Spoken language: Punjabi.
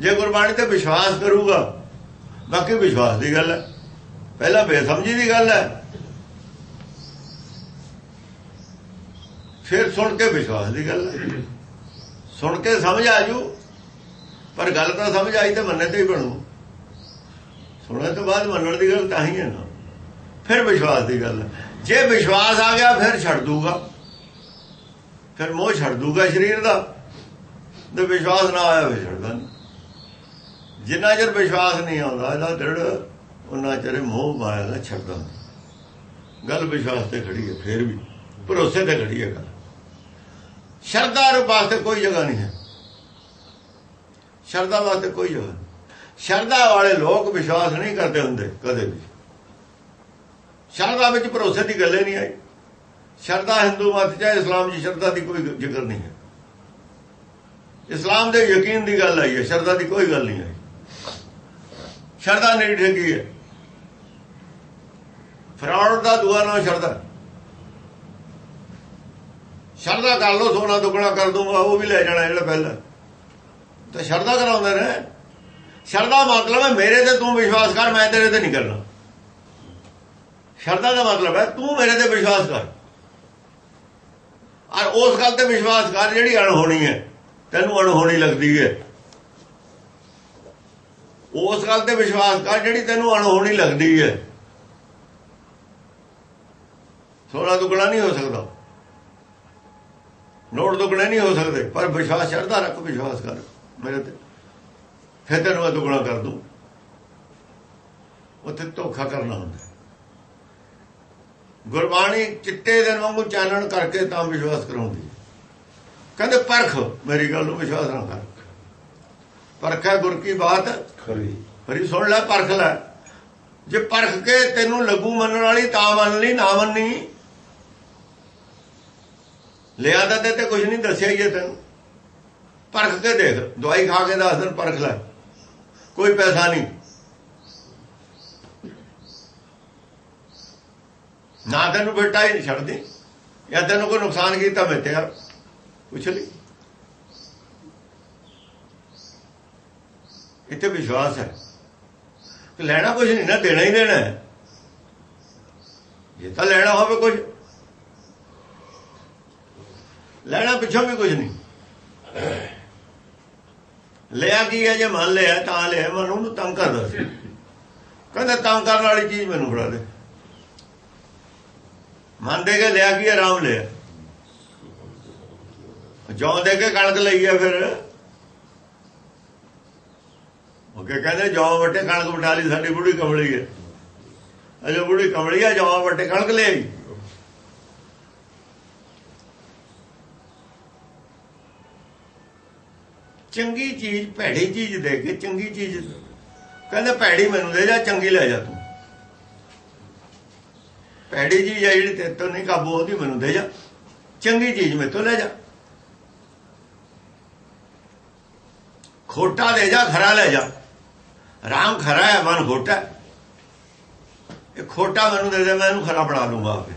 ਜੇ ਗੁਰਬਾਣੀ ਤੇ ਵਿਸ਼ਵਾਸ ਕਰੂਗਾ, ਬਾਕੀ ਵਿਸ਼ਵਾਸ ਦੀ ਗੱਲ ਹੈ। ਪਹਿਲਾਂ ਬੇਸਮਝੀ ਦੀ ਗੱਲ ਹੈ। ਫਿਰ ਸੁਣ ਕੇ ਵਿਸ਼ਵਾਸ ਦੀ ਗੱਲ ਹੈ। ਸੁਣ ਕੇ ਸਮਝ ਆ ਜੂ, ਪਰ ਗੱਲ ਤਾਂ ਸਮਝ ਆਈ ਤੇ ਮੰਨੇ ਤੇ ਹੀ ਬਣੂ। ਸੁਣਨ ਤੋਂ ਬਾਅਦ ਮੰਨਣ ਦੀ ਗੱਲ ਤਾਂ ਹੀ ਹੈ ਨਾ। ਫਿਰ ਵਿਸ਼ਵਾਸ ਦੀ ਗੱਲ ਜੇ ਵਿਸ਼ਵਾਸ ਆ ਗਿਆ, ਫਿਰ ਛੱਡ ਦੂਗਾ। ਫਿਰ ਮੋਹ ਛੱਡ ਦੂਗਾ ਸਰੀਰ ਦਾ। ਤੇ ਵਿਸ਼ਵਾਸ ਨਾ ਆਇਆ, ਫਿਰ ਛੱਡਦਾ ਨਹੀਂ ਜਿੰਨਾ ਚਿਰ ਵਿਸ਼ਵਾਸ ਨਹੀਂ ਆਉਂਦਾ, ਇਹਦਾ ਦ੍ਰਿੜ ਉਹਨਾਂ ਚਿਰ ਮੋਹ ਮਾਇਆ ਦਾ ਛੱਡਦਾ ਗੱਲ ਵਿਸ਼ਵਾਸ ਤੇ ਖੜੀ ਹੈ, ਫਿਰ ਵੀ। ਭਰੋਸੇ ਤੇ ਖੜੀ ਹੈ ਗੱਲ। ਸ਼ਰਧਾ ਦੇ ਵਾਸਤੇ ਕੋਈ ਜਗ੍ਹਾ ਨਹੀਂ ਹੈ। ਸ਼ਰਧਾ ਵਾਸਤੇ ਕੋਈ ਜਗ੍ਹਾ ਨਹੀਂ। ਸ਼ਰਧਾ ਵਾਲੇ ਲੋਕ ਵਿਸ਼ਵਾਸ ਨਹੀਂ ਕਰਦੇ ਹੁੰਦੇ, ਕਦੇ ਵੀ। ਸ਼ਰਧਾ ਵਿੱਚ ਭਰੋਸੇ ਦੀ ਗੱਲ ਹੀ ਨਹੀਂ ਆਈ। ਸ਼ਰਧਾ ਹਿੰਦੂ ਮਤ ਚਾਹੇ ਇਸਲਾਮ ਦੀ ਸ਼ਰਧਾ ਦੀ ਕੋਈ ਜ਼ਿਕਰ ਨਹੀਂ ਹੈ। ਇਸਲਾਮ ਦੇ ਯਕੀਨ ਦੀ ਗੱਲ ਆਈ ਹੈ, ਸ਼ਰਧਾ ਦੀ ਕੋਈ ਗੱਲ ਨਹੀਂ ਆਈ। ਸ਼ਰਧਾ ਨਹੀਂ ਠੇਕੀ ਹੈ। ਫਰਾਉਣ ਦਾ ਦੁਆ ਨਾ ਸ਼ਰਧਾ। ਸ਼ਰਧਾ ਕਰ ਲੋ ਸੋਨਾ ਦੁੱਗਣਾ ਕਰ ਦੂੰਗਾ ਉਹ ਵੀ ਲੈ ਜਾਣਾ ਜਿਹੜਾ ਪਹਿਲਾਂ। ਤਾਂ ਸ਼ਰਧਾ ਕਰਾਉਂਦੇ ਨੇ। ਸ਼ਰਧਾ ਮਤਲਬ ਹੈ ਮੇਰੇ ਤੇ ਤੂੰ ਵਿਸ਼ਵਾਸ ਕਰ, ਮੈਂ ਤੇਰੇ ਤੇ ਨਹੀਂ ਕਰਨਾ। ਸ਼ਰਧਾ ਦਾ ਮਤਲਬ ਹੈ ਤੂੰ ਮੇਰੇ ਤੇ ਵਿਸ਼ਵਾਸ ਕਰ। ਔਰ ਉਸ ਗੱਲ ਤੇ ਵਿਸ਼ਵਾਸ ਕਰ ਜਿਹੜੀ ਅਣਹੋਣੀ ਹੈ। ਤੈਨੂੰ ਅਣਹੋਣੀ ਲੱਗਦੀ ਹੈ। ਉਸ ਗੱਲ ਤੇ ਵਿਸ਼ਵਾਸ ਕਰ ਜਿਹੜੀ ਤੈਨੂੰ ਅਣਹੋਣੀ ਲੱਗਦੀ ਹੈ। ਸੋਨਾ ਦੁੱਗਣਾ ਨਹੀਂ ਹੋ ਸਕਦਾ। ਨੋਟ ਦੁੱਗਣੇ ਨਹੀਂ ਹੋ ਸਕਦੇ, ਪਰ ਵਿਸ਼ਵਾਸ, ਸ਼ਰਧਾ ਰੱਖ ਵਿਸ਼ਵਾਸ ਕਰ ਮੇਰੇ ਤੇ। ਫਿਰ ਤੈਨੂੰ ਮੈਂ ਦੁੱਗਣਾ ਕਰ ਦੂੰ। ਉੱਥੇ ਧੋਖਾ ਕਰਨਾ ਹੁੰਦਾ। ਗੁਰਬਾਣੀ ਚਿੱਟੇ ਦਿਨ ਵਾਂਗੂ ਚਾਨਣ ਕਰਕੇ ਤਾਂ ਵਿਸ਼ਵਾਸ ਕਰਾਉਂਦੀ ਕਹਿੰਦੇ, ਪਰਖ, ਮੇਰੀ ਗੱਲ ਨੂੰ ਵਿਸ਼ਵਾਸ ਨਾ ਕਰ। ਪਰਖਾ ਗੁਰ ਕੀ ਬਾਤ? ਖਰੀ। ਫਰੀ ਸੁਣ ਲੈ ਪਰਖ ਲੈ। ਜੇ ਪਰਖ ਕੇ ਤੈਨੂੰ ਲੱਗੂ ਮੰਨਣ ਵਾਲੀ ਤਾਂ ਮੰਨ ਲਈ ਨਾ ਮੰਨੀ। ਲਿਆ ਤਾਂ ਤੇ ਕੁਝ ਨਹੀਂ ਦੱਸਿਆ ਹੈ ਤੈਨੂੰ। ਪਰਖ ਕੇ ਦੇਖ ਦਵਾਈ ਖਾ ਕੇ ਦੱਸ ਦਿਨ ਪਰਖ ਲੈ। ਕੋਈ ਪੈਸਾ ਨਹੀਂ। ਨਾ ਤੈਨੂੰ ਬੇਟਾ ਹੀ ਨਹੀਂ ਛੱਡਦੀ। ਜਾਂ ਤੈਨੂੰ ਕੋਈ ਨੁਕਸਾਨ ਕੀਤਾ ਮੈਂ ਤੇ ਪੁੱਛ ਲਈ। ਇੱਥੇ ਵਿਸ਼ਵਾਸ ਹੈ ਕਿ ਲੈਣਾ ਕੁਝ ਨਹੀਂ, ਨਾ ਦੇਣਾ ਹੀ ਦੇਣਾ ਜੇ ਤਾਂ ਲੈਣਾ ਹੋਵੇ ਕੁਝ ਲੈਣਾ ਪਿੱਛੋਂ ਵੀ ਕੁਝ ਨਹੀਂ। ਲਿਆ ਕੀ ਹੈ, ਜੇ ਮੰਨ ਲਿਆ, ਤਾਂ ਲਿਆ ਮਨ ਉਹਨੂੰ ਤੰਗ ਕਰਦਾ ਸੀ। ਕਹਿੰਦਾ, ਤੰਗ ਕਰਨ ਵਾਲੀ ਚੀਜ਼ ਮੈਨੂੰ ਫੜਾ ਦੇ। ਮੰਨ ਦੇ ਕੇ ਲਿਆ ਕੀ ਆਰਾਮ ਲਿਆ। ਜੌਂ ਦੇ ਕੇ ਕਣਕ ਲਈ ਆ ਫਿਰ। ਉਹ ਕਹਿੰਦੇ ਜੌਂ ਵੱਟੇ ਕਣਕ ਬਿਠਾ ਲਈ, ਸਾਡੀ ਬੁੜੀ ਕਮਲੀ ਹੈ। ਅਜੇ ਬੁੜੀ ਕਮਲੀ ਆ ਜੌਂ ਵੱਟੇ ਕਣਕ ਲੈ ਆਈ ਚੰਗੀ ਚੀਜ਼, ਭੈੜੀ ਚੀਜ਼ ਦੇ ਕੇ ਚੰਗੀ ਚੀਜ਼। ਕਹਿੰਦੇ ਭੈੜੀ ਮੈਨੂੰ ਦੇ ਜਾ, ਚੰਗੀ ਲੈ ਜਾ ਤੂੰ। ਭੈੜੀ ਚੀਜ਼ ਹੈ ਜਿਹੜੀ ਤੇਰੇ ਤੋਂ ਨਹੀਂ ਕਾਬੂ ਉਹਦੀ ਮੈਨੂੰ ਦੇ ਜਾ। ਚੰਗੀ ਚੀਜ਼ ਮੇਰੇ ਤੋਂ ਲੈ ਜਾ। ਖੋਟਾ ਲੈ ਜਾ, ਖਰਾ ਲੈ ਜਾ। ਰਾਮ ਖਰਾ ਹੈ, ਮਨ ਖੋਟਾ ਇਹ ਖੋਟਾ ਮੈਨੂੰ ਦੇ ਦੇ ਮੈਂ ਇਹਨੂੰ ਖਰਾ ਬਣਾ ਲੂੰਗਾ ਆਪੇ